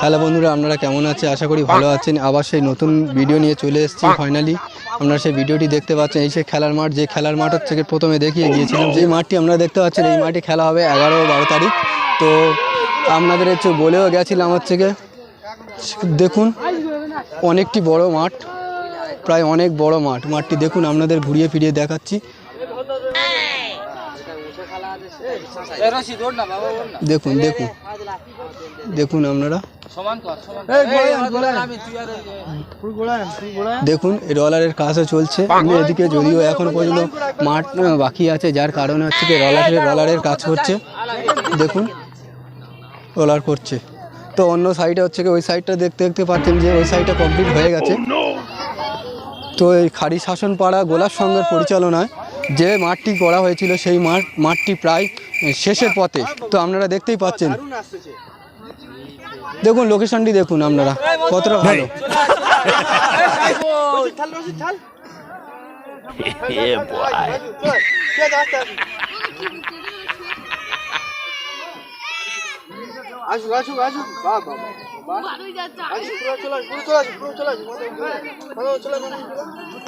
Hello বন্ধুরা আপনারা কেমন আছে আশা করি ভালো আছেন আবার সেই নতুন ভিডিও নিয়ে চলে এসেছি ফাইনালি আপনারা সেই ভিডিওটি দেখতে পাচ্ছেন এই সেই খেলার মাঠ যে খেলার মাঠ হচ্ছে প্রথমে দেখিয়ে গিয়েছিলাম যে মাঠটি আপনারা দেখতে পাচ্ছেন এই মাঠে খেলা হবে এগারো বারো তারিখ তো আপনাদের হচ্ছে বলেও গেছিলাম হচ্ছে দেখুন অনেকটি বড় মাঠ প্রায় অনেক বড় মাঠ মাঠটি দেখুন আপনাদের ঘুরিয়ে ফিরিয়ে দেখাচ্ছি দেখুন দেখুন দেখুন আপনারা। দেখুন এই রলারের কাজও চলছে। এদিকে যদিও এখন পর্যন্ত মাঠ বাকি আছে যার কারণে হচ্ছে কি রলারের রলারের কাজ করছে দেখুন রলার করছে। তো অন্য সাইডে হচ্ছে কি ওই সাইডটা দেখতে দেখতে পাচ্ছেন যে ওই সাইডটা কমপ্লিট হয়ে গেছে। তো এই খাড়ি শাসন পাড়া গোলাপ সংঘের পরিচালনায় যে মাঠটি করা হয়েছিল সেই মাঠ মাঠটি প্রায় শেষের পথে। তো আপনারা দেখতেই পাচ্ছেন দেখুন লোকেশনটি দেখুন আপনারা। কতটা ভালো। আসুক আসুক আসুক।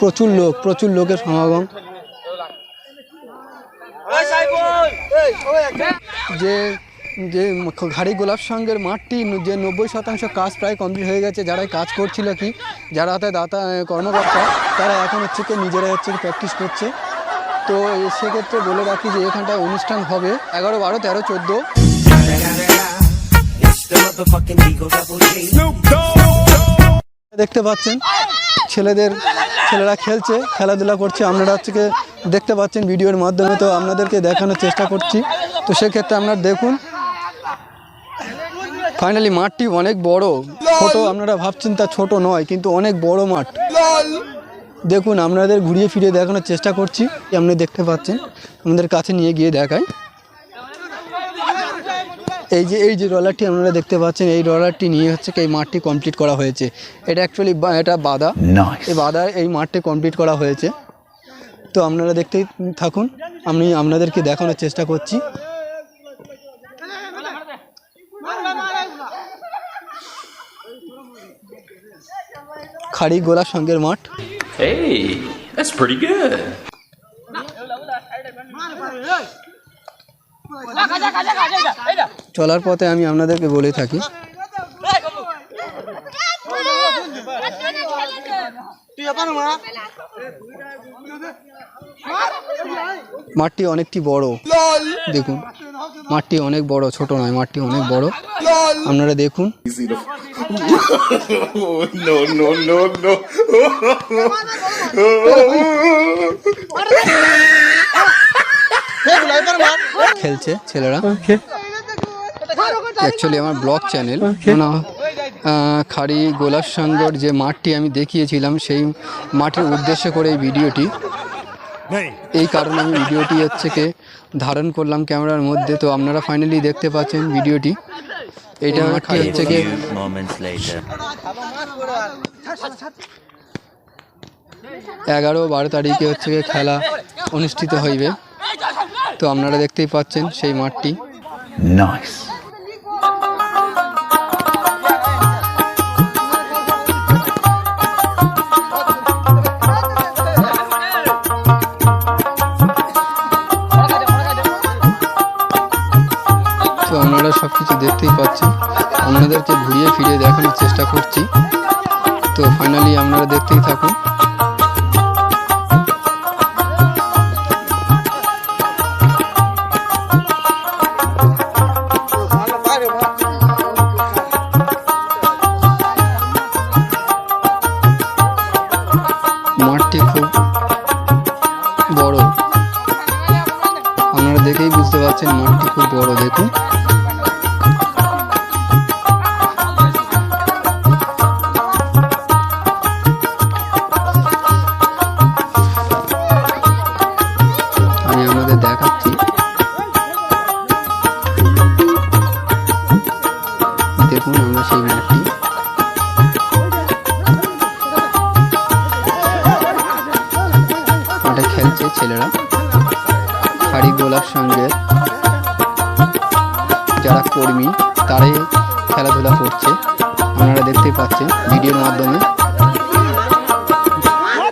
প্রচুর লোক প্রচুর লোকের সমাগম। এই সবাই একটা যে যে ঘাড়ি গোলাপ সঙ্গের মাঠটি যে নব্বই শতাংশ কাজ প্রায় কমপ্লিট হয়ে গেছে। যারা কাজ করছিল কি, যারা হাতে দাতা কর্মকর্তা, তারা এখন হচ্ছে কি নিজেরা হচ্ছে প্র্যাকটিস করছে। তো সেক্ষেত্রে বলে রাখি যে এখানটায় অনুষ্ঠান হবে এগারো, বারো, তেরো, চোদ্দ। দেখতে পাচ্ছেন, ছেলেদের, ছেলেরা খেলছে, খেলাধুলা করছে। আপনারা হচ্ছে দেখতে পাচ্ছেন ভিডিওর মাধ্যমে, তো আপনাদেরকে দেখানোর চেষ্টা করছি। তো সেক্ষেত্রে আপনারা দেখুন ফাইনালি মাঠটি অনেক বড়। ছোট আপনারা ভাবছেন তা ছোট নয় কিন্তু অনেক বড় মাঠ। দেখুন আপনাদের ঘুরিয়ে ফিরিয়ে দেখানোর চেষ্টা করছি। আপনি দেখতে পাচ্ছেন আমাদের কাছে নিয়ে গিয়ে দেখাই। এই যে এই যে রলারটি আপনারা দেখতে পাচ্ছেন এই রলারটি নিয়ে হচ্ছে কি এই মাঠটি কমপ্লিট করা হয়েছে। এটা অ্যাকচুয়ালি এটা বাদা। এই বাদা এই মাঠটি কমপ্লিট করা হয়েছে। তো আপনারা দেখতেই থাকুন আমি আপনাদেরকে দেখানোর চেষ্টা করছি। খাড়ি গোলা সঙ্গের মাঠ। Good. চলার পথে আমি আপনাদেরকে বলে থাকি মাঠটি অনেকটি বড়। দেখুন। মাঠটি অনেক বড় ছোট নয় মাঠটি অনেক বড়। আপনারা দেখুন। খেলছে ছেলেরা। অ্যাকচুয়ালি আমার ব্লগ চ্যানেল। না খাড়ি গোলাপ সাঙ্গর যে মাঠটি আমি দেখিয়েছিলাম সেই মাঠের উদ্দেশ্য করে এই ভিডিওটি এই কারণে আমি ভিডিওটি হচ্ছে কে ধারণ করলাম ক্যামেরার মধ্যে। তো আপনারা ফাইনালি দেখতে পাচ্ছেন ভিডিওটি। এটা হচ্ছে কি moments later. এগারো বারো তারিখে হচ্ছে গিয়ে খেলা অনুষ্ঠিত হইবে। তো আপনারা দেখতেই পাচ্ছেন সেই মাঠটি। Nice. আপনাদেরকে ঘুরিয়ে ফিরিয়ে দেখানোর চেষ্টা করছি। তো ফাইনালি আপনারা দেখতেই থাকুন। মাঠটি খুব বড়। আপনারা দেখেই বুঝতে পারছেন মাঠটি খুব বড়, দেখুন। ছেলেরা হাড়ি গোলাপ সঙ্গে যারা কর্মী তারাই খেলাধুলা করছে। আপনারা দেখতেই পাচ্ছেন ভিডিওর মাধ্যমে